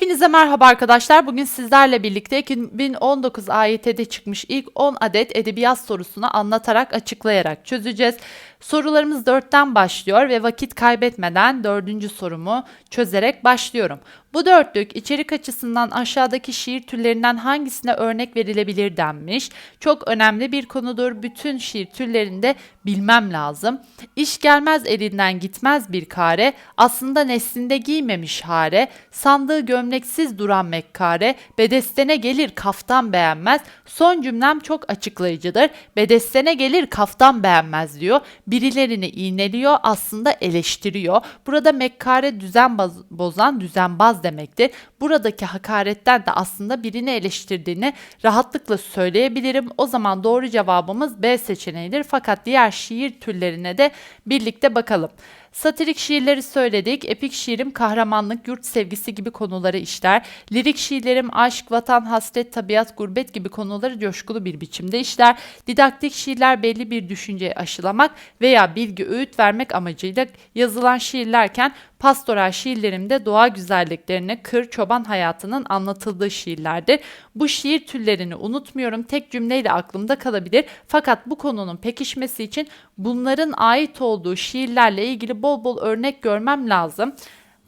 Hepinize merhaba arkadaşlar. Bugün sizlerle birlikte 2019 AYT'de çıkmış ilk 10 adet edebiyat sorusunu anlatarak, açıklayarak çözeceğiz. Sorularımız 4'ten başlıyor ve vakit kaybetmeden 4. sorumu çözerek başlıyorum. Bu dörtlük içerik açısından aşağıdaki şiir türlerinden hangisine örnek verilebilir denmiş. Çok önemli bir konudur. Bütün şiir türlerinde bilmem lazım. İş gelmez elinden gitmez bir kare, aslında neslinde giymemiş hare, sandığı gömleksiz duran mekkare, bedestene gelir kaftan beğenmez. Son cümlem çok açıklayıcıdır. Bedestene gelir kaftan beğenmez diyor. Birilerini iğneliyor, aslında eleştiriyor. Burada mekkare düzen bozan, düzenbaz demektir. Buradaki hakaretten de aslında birini eleştirdiğini rahatlıkla söyleyebilirim. O zaman doğru cevabımız B seçeneğidir. Fakat diğer şiir türlerine de birlikte bakalım. Satirik şiirleri söyledik. Epik şiirim kahramanlık, yurt sevgisi gibi konuları işler. Lirik şiirlerim aşk, vatan, hasret, tabiat, gurbet gibi konuları coşkulu bir biçimde işler. Didaktik şiirler belli bir düşünceyi aşılamak veya bilgi öğüt vermek amacıyla yazılan şiirlerken pastoral şiirlerimde doğa güzelliklerini, kır, çoban hayatının anlatıldığı şiirlerdir. Bu şiir türlerini unutmuyorum. Tek cümleyle aklımda kalabilir. Fakat bu konunun pekişmesi için bunların ait olduğu şiirlerle ilgili bol bol örnek görmem lazım.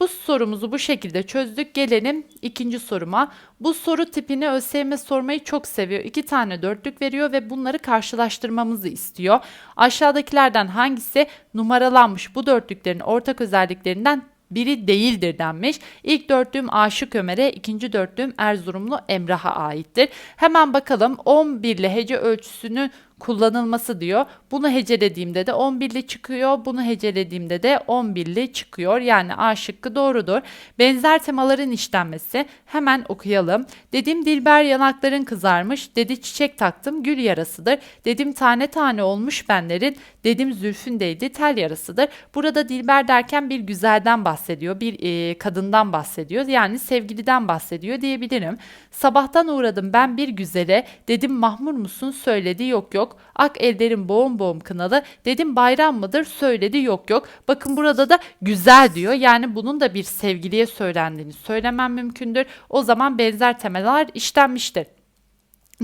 Bu sorumuzu bu şekilde çözdük. Gelelim ikinci soruma. Bu soru tipini ÖSYM sormayı çok seviyor. İki tane dörtlük veriyor ve bunları karşılaştırmamızı istiyor. Aşağıdakilerden hangisi numaralanmış bu dörtlüklerin ortak özelliklerinden biri değildir denmiş. İlk dörtlüğüm Aşık Ömer'e, ikinci dörtlüğüm Erzurumlu Emrah'a aittir. Hemen bakalım 11 ile hece ölçüsünü kullanılması diyor. Bunu hecelediğimde de 11'li çıkıyor. Bunu hecelediğimde de 11'li çıkıyor. Yani A şıkkı doğrudur. Benzer temaların işlenmesi. Hemen okuyalım. Dedim Dilber yanakların kızarmış. Dedi çiçek taktım gül yarasıdır. Dedim tane tane olmuş benlerin. Dedim zülfündeydi tel yarasıdır. Burada Dilber derken bir güzelden bahsediyor. Bir e, kadından bahsediyor. Yani sevgiliden bahsediyor diyebilirim. Sabahtan uğradım ben bir güzele. Dedim mahmur musun? Söyledi yok yok. Ak ellerim boğum boğum kınalı. Dedim bayram mıdır? Söyledi yok yok. Bakın burada da güzel diyor. Yani bunun da bir sevgiliye söylendiğini söylemem mümkündür. O zaman benzer temeller işlenmiştir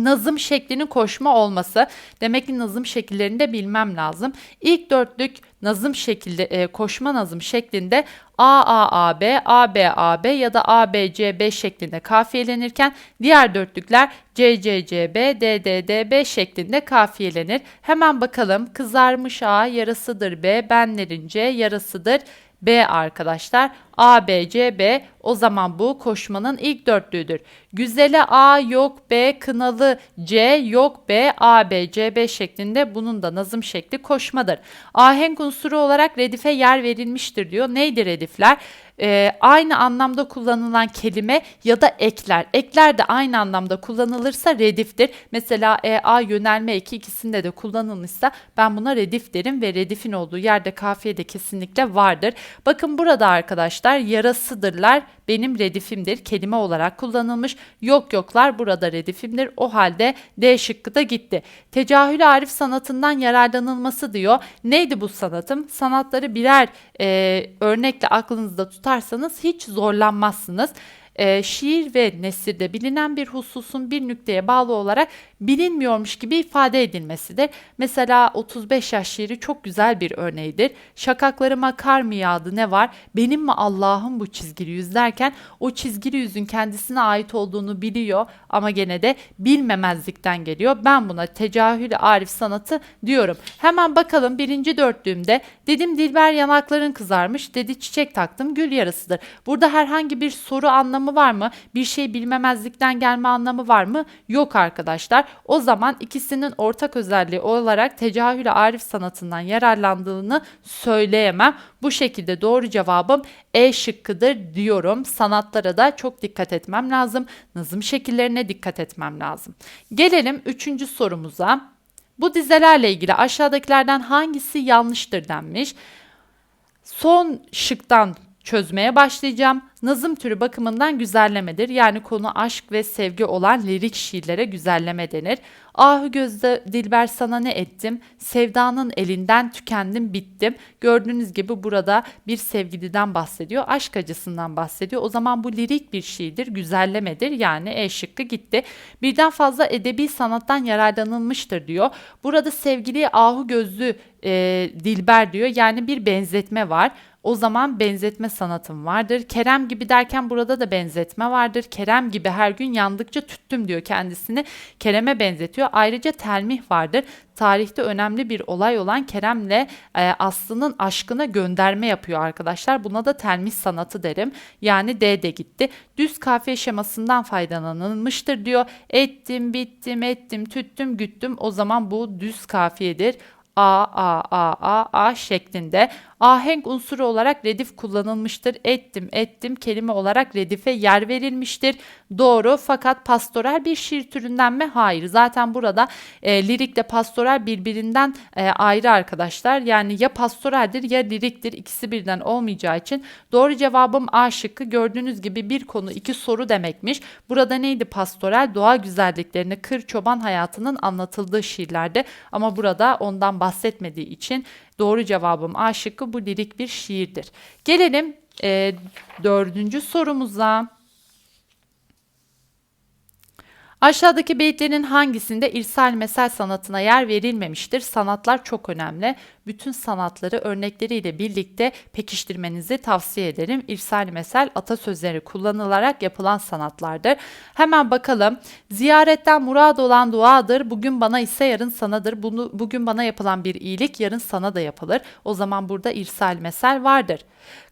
nazım şeklinin koşma olması. Demek ki nazım şekillerini de bilmem lazım. İlk dörtlük nazım şekilde e, koşma nazım şeklinde A A A B A B A B ya da A B C B şeklinde kafiyelenirken diğer dörtlükler C C C B D D D B şeklinde kafiyelenir. Hemen bakalım kızarmış A yarasıdır B benlerin C yarasıdır B arkadaşlar. A, B, C, B o zaman bu koşmanın ilk dörtlüğüdür. Güzele A yok B, kınalı C yok B, A, B, C, B şeklinde bunun da nazım şekli koşmadır. Ahenk unsuru olarak redife yer verilmiştir diyor. Neydi redifler? Ee, aynı anlamda kullanılan kelime ya da ekler. Ekler de aynı anlamda kullanılırsa rediftir. Mesela e, A yönelme eki ikisinde de kullanılmışsa ben buna redif derim ve redifin olduğu yerde kafiye de kesinlikle vardır. Bakın burada arkadaşlar yarasıdırlar benim redifimdir kelime olarak kullanılmış. Yok yoklar burada redifimdir. O halde D şıkkı da gitti. Tecahül Arif sanatından yararlanılması diyor. Neydi bu sanatım? Sanatları birer e, örnekle aklınızda tutarsanız hiç zorlanmazsınız. E, şiir ve nesirde bilinen bir hususun bir nükteye bağlı olarak bilinmiyormuş gibi ifade edilmesidir. Mesela 35 yaş şiiri çok güzel bir örneğidir. Şakaklarıma kar mı yağdı ne var? Benim mi Allah'ım bu çizgili yüz derken o çizgili yüzün kendisine ait olduğunu biliyor ama gene de bilmemezlikten geliyor. Ben buna tecahül arif sanatı diyorum. Hemen bakalım birinci dörtlüğümde dedim Dilber yanakların kızarmış dedi çiçek taktım gül yarısıdır. Burada herhangi bir soru anlamı var mı? Bir şey bilmemezlikten gelme anlamı var mı? Yok arkadaşlar. O zaman ikisinin ortak özelliği olarak tecahül arif sanatından yararlandığını söyleyemem. Bu şekilde doğru cevabım E şıkkıdır diyorum. Sanatlara da çok dikkat etmem lazım. Nazım şekillerine dikkat etmem lazım. Gelelim üçüncü sorumuza. Bu dizelerle ilgili aşağıdakilerden hangisi yanlıştır denmiş. Son şıktan çözmeye başlayacağım. Nazım türü bakımından güzellemedir. Yani konu aşk ve sevgi olan lirik şiirlere güzelleme denir. Ahı gözde Dilber sana ne ettim? Sevdanın elinden tükendim bittim. Gördüğünüz gibi burada bir sevgiliden bahsediyor. Aşk acısından bahsediyor. O zaman bu lirik bir şiirdir, güzellemedir. Yani E şıkkı gitti. Birden fazla edebi sanattan yararlanılmıştır diyor. Burada sevgili ahu gözlü e, Dilber diyor. Yani bir benzetme var. O zaman benzetme sanatım vardır. Kerem gibi derken burada da benzetme vardır. Kerem gibi her gün yandıkça tüttüm diyor kendisini. Kerem'e benzetiyor. Ayrıca telmih vardır. Tarihte önemli bir olay olan Kerem'le e, Aslı'nın aşkına gönderme yapıyor arkadaşlar. Buna da telmih sanatı derim. Yani D de gitti. Düz kafiye şemasından faydalanılmıştır diyor. Ettim, bittim, ettim, tüttüm, güttüm. O zaman bu düz kafiyedir. A, A, A, A, A şeklinde. Ahenk unsuru olarak redif kullanılmıştır. Ettim, ettim kelime olarak redife yer verilmiştir. Doğru fakat pastoral bir şiir türünden mi? Hayır. Zaten burada e, lirikle pastoral birbirinden e, ayrı arkadaşlar. Yani ya pastoraldir ya liriktir. İkisi birden olmayacağı için doğru cevabım A şıkkı. Gördüğünüz gibi bir konu iki soru demekmiş. Burada neydi pastoral? Doğa güzelliklerini, kır çoban hayatının anlatıldığı şiirlerde ama burada ondan bahsetmediği için Doğru cevabım A şıkkı bu lirik bir şiirdir. Gelelim e, dördüncü sorumuza. Aşağıdaki beyitlerin hangisinde irsal mesel sanatına yer verilmemiştir? Sanatlar çok önemli. Bütün sanatları örnekleriyle birlikte pekiştirmenizi tavsiye ederim. İrsal mesel atasözleri kullanılarak yapılan sanatlardır. Hemen bakalım. Ziyaretten murad olan duadır. Bugün bana ise yarın sanadır. Bunu bugün bana yapılan bir iyilik yarın sana da yapılır. O zaman burada irsal mesel vardır.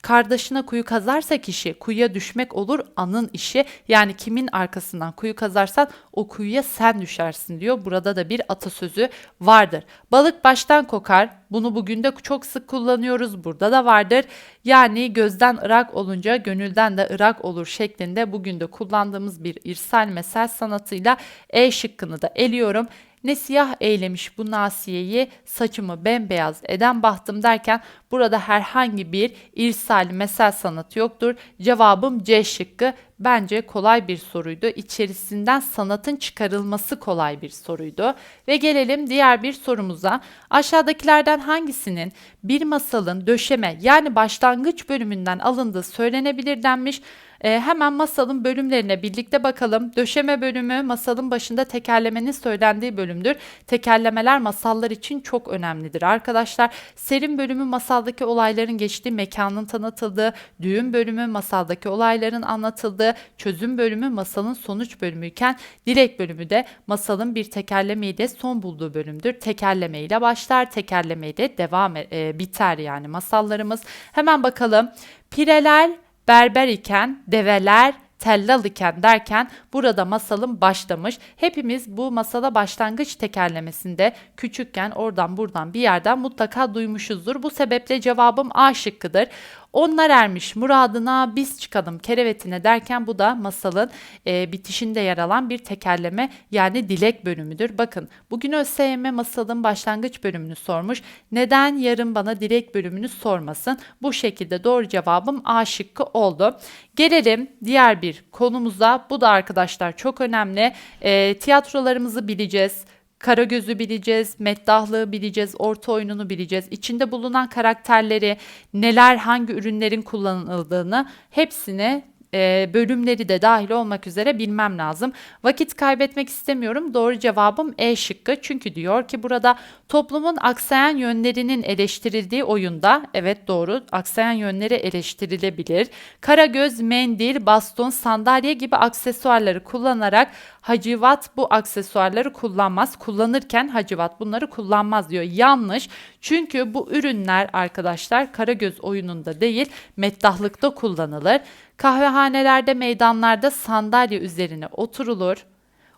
Kardeşine kuyu kazarsa kişi kuyuya düşmek olur anın işi. Yani kimin arkasından kuyu kazarsan o kuyuya sen düşersin diyor. Burada da bir atasözü vardır. Balık baştan kokar. Bunu bugün de çok sık kullanıyoruz. Burada da vardır. Yani gözden ırak olunca gönülden de ırak olur şeklinde bugün de kullandığımız bir irsal mesel sanatıyla E şıkkını da eliyorum. Ne siyah eylemiş bu nasiyeyi saçımı bembeyaz eden bahtım derken burada herhangi bir irsal mesel sanatı yoktur. Cevabım C şıkkı. Bence kolay bir soruydu. İçerisinden sanatın çıkarılması kolay bir soruydu. Ve gelelim diğer bir sorumuza. Aşağıdakilerden hangisinin bir masalın döşeme yani başlangıç bölümünden alındığı söylenebilir denmiş. E, hemen masalın bölümlerine birlikte bakalım. Döşeme bölümü masalın başında tekerlemenin söylendiği bölümdür. Tekerlemeler masallar için çok önemlidir arkadaşlar. Serin bölümü masaldaki olayların geçtiği mekanın tanıtıldığı, düğün bölümü masaldaki olayların anlatıldığı, çözüm bölümü masalın sonuç bölümüyken dilek bölümü de masalın bir tekerlemeyle son bulduğu bölümdür. Tekerleme ile başlar, tekerleme ile devam e, biter yani masallarımız. Hemen bakalım. Pireler berber iken develer tellal iken derken burada masalım başlamış. Hepimiz bu masala başlangıç tekerlemesinde küçükken oradan buradan bir yerden mutlaka duymuşuzdur. Bu sebeple cevabım A şıkkıdır. Onlar ermiş muradına biz çıkalım kerevetine derken bu da masalın e, bitişinde yer alan bir tekerleme yani dilek bölümüdür. Bakın bugün ÖSYM masalın başlangıç bölümünü sormuş. Neden yarın bana dilek bölümünü sormasın? Bu şekilde doğru cevabım A şıkkı oldu. Gelelim diğer bir konumuza. Bu da arkadaşlar çok önemli. E, tiyatrolarımızı bileceğiz Karagöz'ü bileceğiz, Meddahlığı bileceğiz, orta oyununu bileceğiz. İçinde bulunan karakterleri, neler, hangi ürünlerin kullanıldığını hepsini e, bölümleri de dahil olmak üzere bilmem lazım. Vakit kaybetmek istemiyorum. Doğru cevabım E şıkkı. Çünkü diyor ki burada toplumun aksayan yönlerinin eleştirildiği oyunda evet doğru aksayan yönleri eleştirilebilir. Karagöz, mendil, baston, sandalye gibi aksesuarları kullanarak Hacivat bu aksesuarları kullanmaz. Kullanırken Hacivat bunları kullanmaz diyor. Yanlış. Çünkü bu ürünler arkadaşlar Karagöz oyununda değil meddahlıkta kullanılır. Kahvehanelerde, meydanlarda sandalye üzerine oturulur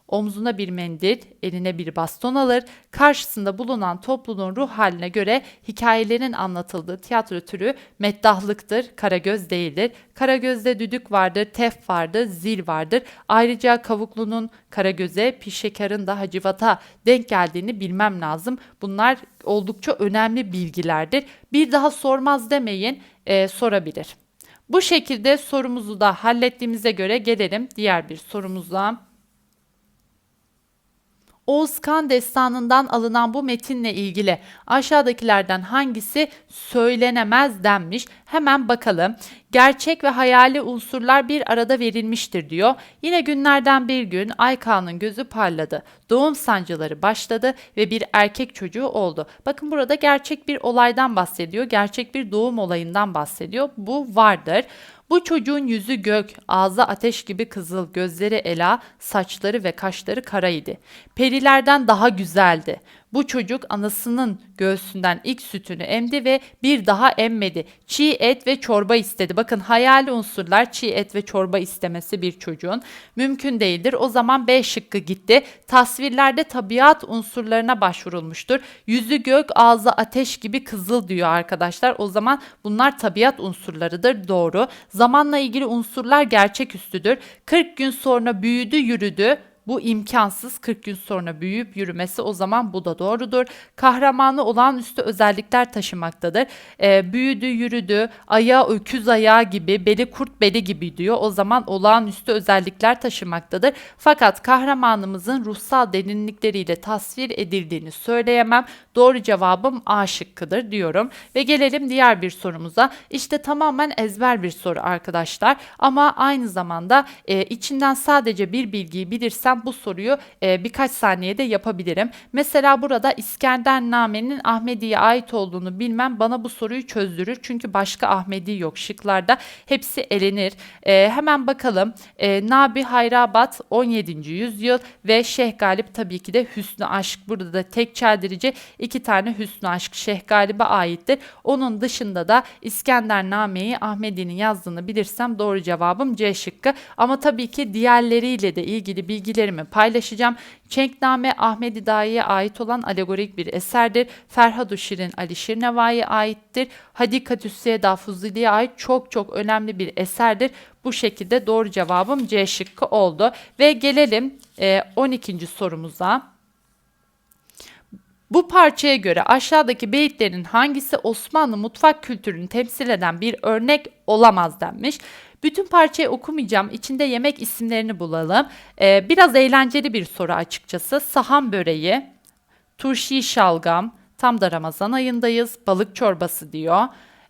omzuna bir mendil, eline bir baston alır, karşısında bulunan topluluğun ruh haline göre hikayelerin anlatıldığı tiyatro türü meddahlıktır, karagöz değildir. Karagözde düdük vardır, tef vardır, zil vardır. Ayrıca kavuklunun karagöze, pişekarın da hacivata denk geldiğini bilmem lazım. Bunlar oldukça önemli bilgilerdir. Bir daha sormaz demeyin, e, sorabilir. Bu şekilde sorumuzu da hallettiğimize göre gelelim diğer bir sorumuza. Oğuz Kan destanından alınan bu metinle ilgili aşağıdakilerden hangisi söylenemez denmiş. Hemen bakalım. Gerçek ve hayali unsurlar bir arada verilmiştir diyor. Yine günlerden bir gün Aykan'ın gözü parladı. Doğum sancıları başladı ve bir erkek çocuğu oldu. Bakın burada gerçek bir olaydan bahsediyor. Gerçek bir doğum olayından bahsediyor. Bu vardır. Bu çocuğun yüzü gök, ağzı ateş gibi kızıl, gözleri ela, saçları ve kaşları kara idi. Perilerden daha güzeldi. Bu çocuk anasının göğsünden ilk sütünü emdi ve bir daha emmedi. Çiğ et ve çorba istedi. Bakın hayali unsurlar çiğ et ve çorba istemesi bir çocuğun mümkün değildir. O zaman B şıkkı gitti. Tasvirlerde tabiat unsurlarına başvurulmuştur. Yüzü gök, ağzı ateş gibi kızıl diyor arkadaşlar. O zaman bunlar tabiat unsurlarıdır. Doğru. Zamanla ilgili unsurlar gerçeküstüdür. 40 gün sonra büyüdü, yürüdü. Bu imkansız 40 gün sonra büyüyüp yürümesi o zaman bu da doğrudur. Kahramanı olağanüstü özellikler taşımaktadır. Ee, büyüdü, yürüdü, ayağı öküz ayağı gibi, beli kurt beli gibi diyor. O zaman olağanüstü özellikler taşımaktadır. Fakat kahramanımızın ruhsal derinlikleriyle tasvir edildiğini söyleyemem. Doğru cevabım A şıkkıdır diyorum. Ve gelelim diğer bir sorumuza. İşte tamamen ezber bir soru arkadaşlar. Ama aynı zamanda e, içinden sadece bir bilgiyi bilirsem bu soruyu e, birkaç saniyede yapabilirim. Mesela burada İskendername'nin Ahmedi'ye ait olduğunu bilmem bana bu soruyu çözdürür. Çünkü başka Ahmedi yok şıklarda. Hepsi elenir. E, hemen bakalım. E, Nabi Hayrabat 17. yüzyıl ve Şeyh Galip tabii ki de Hüsnü Aşk. Burada da tek çeldirici iki tane Hüsnü Aşk Şeyh Galip'e aittir. Onun dışında da İskendername'yi Ahmedi'nin yazdığını bilirsem doğru cevabım C şıkkı. Ama tabii ki diğerleriyle de ilgili bilgilerimi paylaşacağım. Çenkname Ahmedi Dahi'ye ait olan alegorik bir eserdir. Ferhadu Şirin Ali Şirnevai'ye aittir. Hadikatü Seyda Fuzili'ye ait çok çok önemli bir eserdir. Bu şekilde doğru cevabım C şıkkı oldu. Ve gelelim e, 12. sorumuza. Bu parçaya göre aşağıdaki beyitlerin hangisi Osmanlı mutfak kültürünü temsil eden bir örnek olamaz denmiş. Bütün parçayı okumayacağım. İçinde yemek isimlerini bulalım. Ee, biraz eğlenceli bir soru açıkçası. Sahan böreği, turşi şalgam, tam da Ramazan ayındayız. Balık çorbası diyor.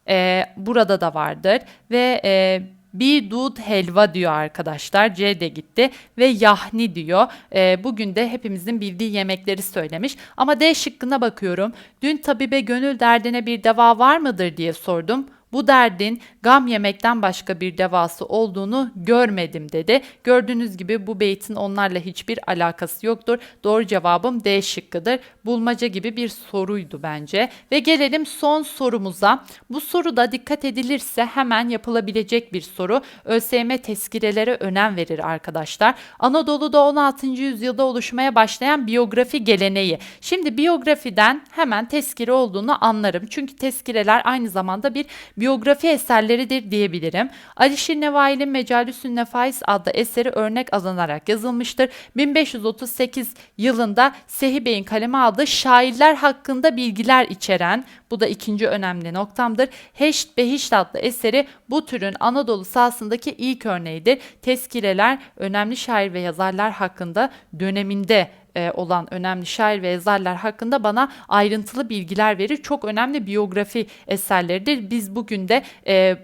Ee, burada da vardır. Ve e, bir dud helva diyor arkadaşlar. C de gitti. Ve yahni diyor. Ee, bugün de hepimizin bildiği yemekleri söylemiş. Ama D şıkkına bakıyorum. Dün tabibe gönül derdine bir deva var mıdır diye sordum. Bu derdin gam yemekten başka bir devası olduğunu görmedim dedi. Gördüğünüz gibi bu beytin onlarla hiçbir alakası yoktur. Doğru cevabım D şıkkıdır. Bulmaca gibi bir soruydu bence. Ve gelelim son sorumuza. Bu soruda dikkat edilirse hemen yapılabilecek bir soru. ÖSYM tezkirelere önem verir arkadaşlar. Anadolu'da 16. yüzyılda oluşmaya başlayan biyografi geleneği. Şimdi biyografiden hemen tezkire olduğunu anlarım. Çünkü tezkireler aynı zamanda bir biyografi eserleridir diyebilirim. Alişir Nevai'nin Mecalisün Nefais adlı eseri örnek alınarak yazılmıştır. 1538 yılında Sehi Bey'in kaleme aldığı şairler hakkında bilgiler içeren, bu da ikinci önemli noktamdır. Heşt Behişt adlı eseri bu türün Anadolu sahasındaki ilk örneğidir. Tezkireler önemli şair ve yazarlar hakkında döneminde e, olan önemli şair ve yazarlar hakkında bana ayrıntılı bilgiler verir. Çok önemli biyografi eserleridir. Biz bugün de e,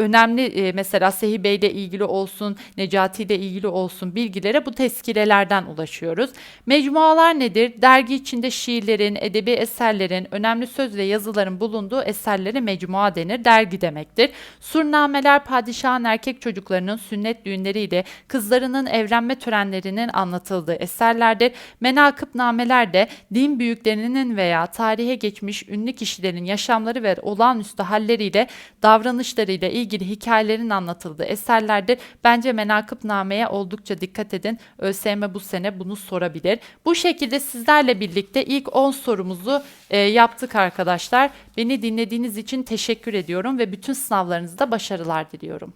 önemli e, mesela Sehi ile ilgili olsun, Necati ile ilgili olsun bilgilere bu tezkirelerden ulaşıyoruz. Mecmualar nedir? Dergi içinde şiirlerin, edebi eserlerin, önemli söz ve yazıların bulunduğu eserlere mecmua denir. Dergi demektir. Surnameler padişahın erkek çocuklarının sünnet düğünleriyle kızlarının evlenme törenlerinin anlatıldığı eserlerdir. Menakıbnameler de din büyüklerinin veya tarihe geçmiş ünlü kişilerin yaşamları ve olağanüstü halleriyle davranışlarıyla ilgili hikayelerin anlatıldığı eserlerdir. Bence Menakıbname'ye oldukça dikkat edin. ÖSYM bu sene bunu sorabilir. Bu şekilde sizlerle birlikte ilk 10 sorumuzu e, yaptık arkadaşlar. Beni dinlediğiniz için teşekkür ediyorum ve bütün sınavlarınızda başarılar diliyorum.